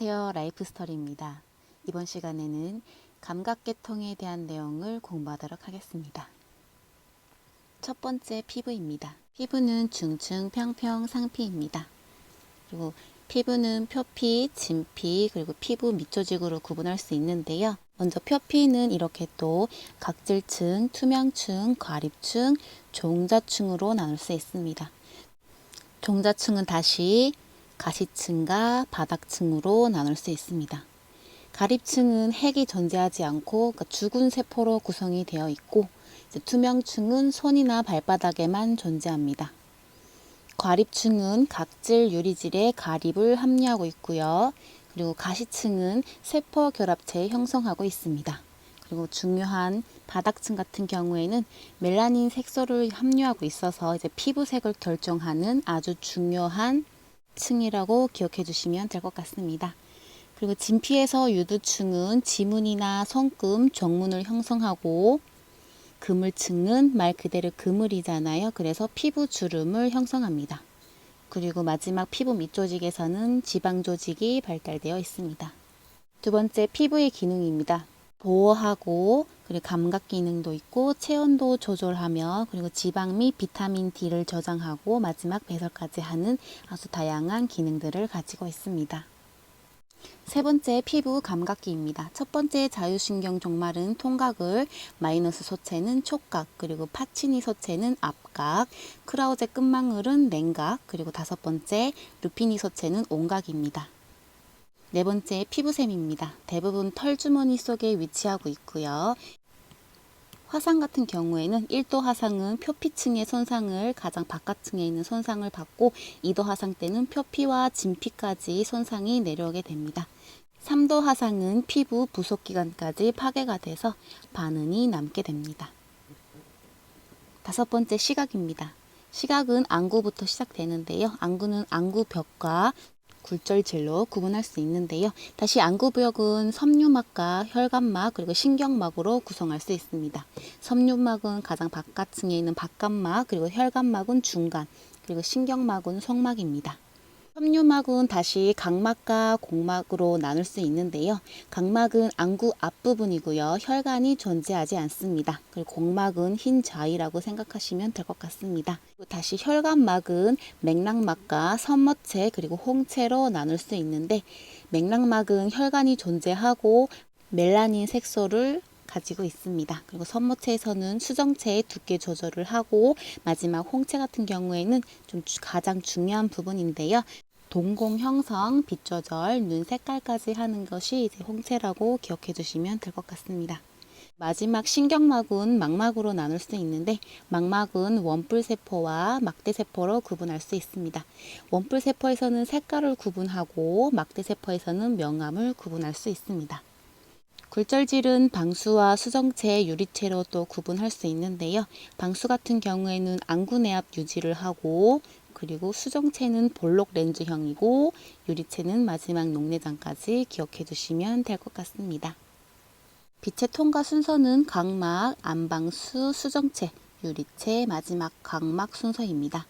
안녕하세요. 라이프스토리입니다. 이번 시간에는 감각계통에 대한 내용을 공부하도록 하겠습니다. 첫 번째 피부입니다. 피부는 중층, 평평, 상피입니다. 그리고 피부는 표피, 진피, 그리고 피부 밑조직으로 구분할 수 있는데요. 먼저 표피는 이렇게 또 각질층, 투명층, 과립층, 종자층으로 나눌 수 있습니다. 종자층은 다시 가시층과 바닥층으로 나눌 수 있습니다. 가립층은 핵이 존재하지 않고 그러니까 죽은 세포로 구성이 되어 있고 투명층은 손이나 발바닥에만 존재합니다. 과립층은 각질 유리질에 가립을 함유하고 있고요. 그리고 가시층은 세포 결합체 형성하고 있습니다. 그리고 중요한 바닥층 같은 경우에는 멜라닌 색소를 함유하고 있어서 이제 피부색을 결정하는 아주 중요한 층이라고 기억해 주시면 될 것 같습니다. 그리고 진피에서 유두층은 지문이나 손금, 정문을 형성하고 그물층은 말 그대로 그물이잖아요. 그래서 피부 주름을 형성합니다. 그리고 마지막 피부 밑조직에서는 지방 조직이 발달되어 있습니다. 두 번째 피부의 기능입니다. 보호하고 그리고 감각 기능도 있고 체온도 조절하며 그리고 지방 및 비타민 D를 저장하고 마지막 배설까지 하는 아주 다양한 기능들을 가지고 있습니다. 세 번째 피부 감각기입니다. 첫 번째 자유신경 종말은 통각을, 마이너스 소체는 촉각, 그리고 파치니 소체는 앞각, 크라우제 끝망울은 냉각, 그리고 다섯 번째 루피니 소체는 온각입니다. 네 번째 피부샘입니다. 대부분 털주머니 속에 위치하고 있고요. 화상 같은 경우에는 1도 화상은 표피층의 손상을 가장 바깥층에 있는 손상을 받고 2도 화상 때는 표피와 진피까지 손상이 내려오게 됩니다. 3도 화상은 피부 부속 기관까지 파괴가 돼서 반응이 남게 됩니다. 다섯 번째 시각입니다. 시각은 안구부터 시작되는데요. 안구는 안구 벽과 굴절질로 구분할 수 있는데요. 다시 안구벽은 섬유막과 혈관막 그리고 신경막으로 구성할 수 있습니다. 섬유막은 가장 바깥층에 있는 바깥막 그리고 혈관막은 중간 그리고 신경막은 속막입니다. 섬유막은 다시 각막과 공막으로 나눌 수 있는데요. 각막은 안구 앞부분이고요. 혈관이 존재하지 않습니다. 그리고 공막은 흰 자위라고 생각하시면 될 것 같습니다. 다시 혈관막은 맥락막과 선머체 그리고 홍채로 나눌 수 있는데 맥락막은 혈관이 존재하고 멜라닌 색소를 가지고 있습니다. 그리고 선모체에서는 수정체의 두께 조절을 하고 마지막 홍채 같은 경우에는 좀 가장 중요한 부분인데요. 동공 형성, 빛 조절, 눈 색깔까지 하는 것이 이제 홍채라고 기억해 주시면 될 것 같습니다. 마지막 신경막은 망막으로 나눌 수 있는데 망막은 원뿔세포와 막대세포로 구분할 수 있습니다. 원뿔세포에서는 색깔을 구분하고 막대세포에서는 명암을 구분할 수 있습니다. 굴절질은 방수와 수정체, 유리체로 또 구분할 수 있는데요. 방수 같은 경우에는 안구 내압 유지를 하고 그리고 수정체는 볼록 렌즈형이고 유리체는 마지막 녹내장까지 기억해 두시면 될 것 같습니다. 빛의 통과 순서는 각막, 안방수, 수정체, 유리체, 마지막 각막 순서입니다.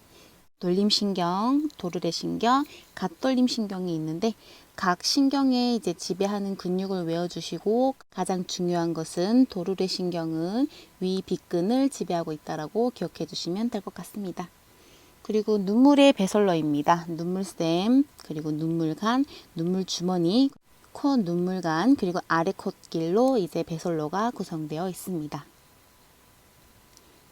돌림신경, 도르래신경, 갓돌림신경이 있는데 각 신경에 이제 지배하는 근육을 외워주시고 가장 중요한 것은 도르래신경은 위 빗근을 지배하고 있다라고 기억해 주시면 될 것 같습니다. 그리고 눈물의 배설로입니다. 눈물샘, 그리고 눈물간, 눈물주머니, 코 눈물간, 그리고 아래 콧길로 이제 배설로가 구성되어 있습니다.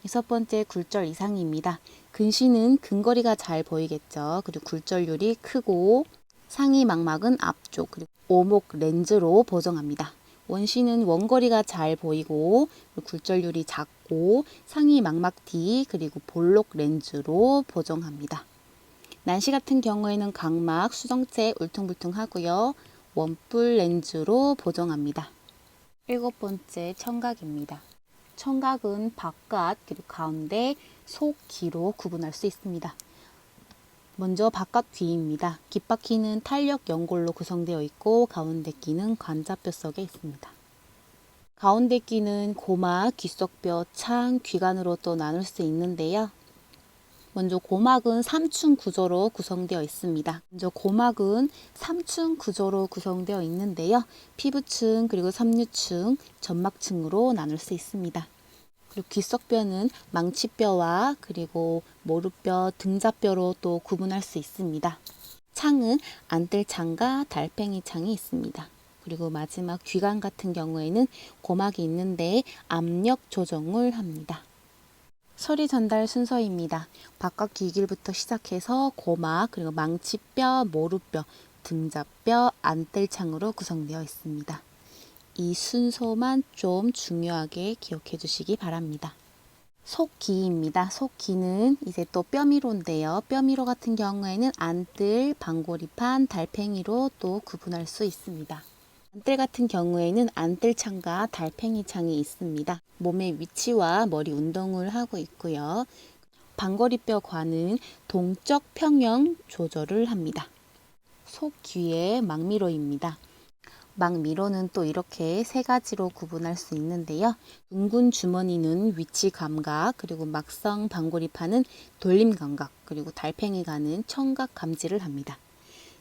여섯 번째 굴절 이상입니다. 근시는 근거리가 잘 보이겠죠. 그리고 굴절률이 크고 상위 망막은 앞쪽 그리고 오목 렌즈로 보정합니다. 원시는 원거리가 잘 보이고 굴절률이 작고 상위 망막 뒤 그리고 볼록 렌즈로 보정합니다. 난시 같은 경우에는 각막, 수정체 울퉁불퉁하고요. 원뿔 렌즈로 보정합니다. 일곱 번째 청각입니다. 청각은 바깥 그리고 가운데 속 귀로 구분할 수 있습니다. 먼저 바깥 귀입니다. 귓바퀴는 탄력 연골로 구성되어 있고 가운데 귀는 관자뼈 속에 있습니다. 가운데 귀는 고막, 귓속뼈, 창, 귀관으로 또 나눌 수 있는데요. 먼저 고막은 3층 구조로 구성되어 있습니다. 먼저 고막은 3층 구조로 구성되어 있는데요. 피부층 그리고 섬유층, 점막층으로 나눌 수 있습니다. 그리고 귓속뼈는 망치뼈와 그리고 모루뼈, 등자뼈로 또 구분할 수 있습니다. 창은 안뜰창과 달팽이 창이 있습니다. 그리고 마지막 귀관 같은 경우에는 고막이 있는데 압력 조정을 합니다. 소리 전달 순서입니다. 바깥 귀길부터 시작해서 고막, 그리고 망치뼈, 모루뼈, 등자뼈, 안뜰창으로 구성되어 있습니다. 이 순서만 좀 중요하게 기억해 주시기 바랍니다. 속기입니다. 속기는 이제 또 뼈미로인데요. 뼈미로 같은 경우에는 안뜰, 방고리판, 달팽이로 또 구분할 수 있습니다. 안뜰 같은 경우에는 안뜰창과 달팽이창이 있습니다. 몸의 위치와 머리 운동을 하고 있고요. 방거리뼈 관은 동적 평형 조절을 합니다. 속귀의 망미로입니다. 망미로는 또 이렇게 세 가지로 구분할 수 있는데요. 둥근 주머니는 위치 감각, 그리고 막성 방고리판은 돌림 감각, 그리고 달팽이관은 청각 감지를 합니다.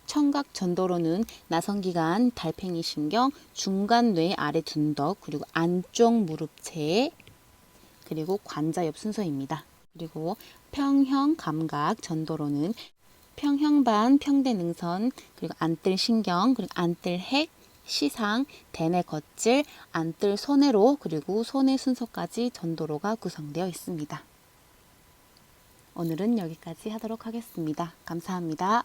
청각 전도로는 나선기관, 달팽이 신경, 중간 뇌 아래 둔덕, 그리고 안쪽 무릎체, 그리고 관자엽 순서입니다. 그리고 평형 감각 전도로는 평형반, 평대 능선, 그리고 안뜰 신경, 그리고 안뜰 핵, 시상, 대뇌 겉질, 안뜰 손해로, 그리고 손해 순서까지 전도로가 구성되어 있습니다. 오늘은 여기까지 하도록 하겠습니다. 감사합니다.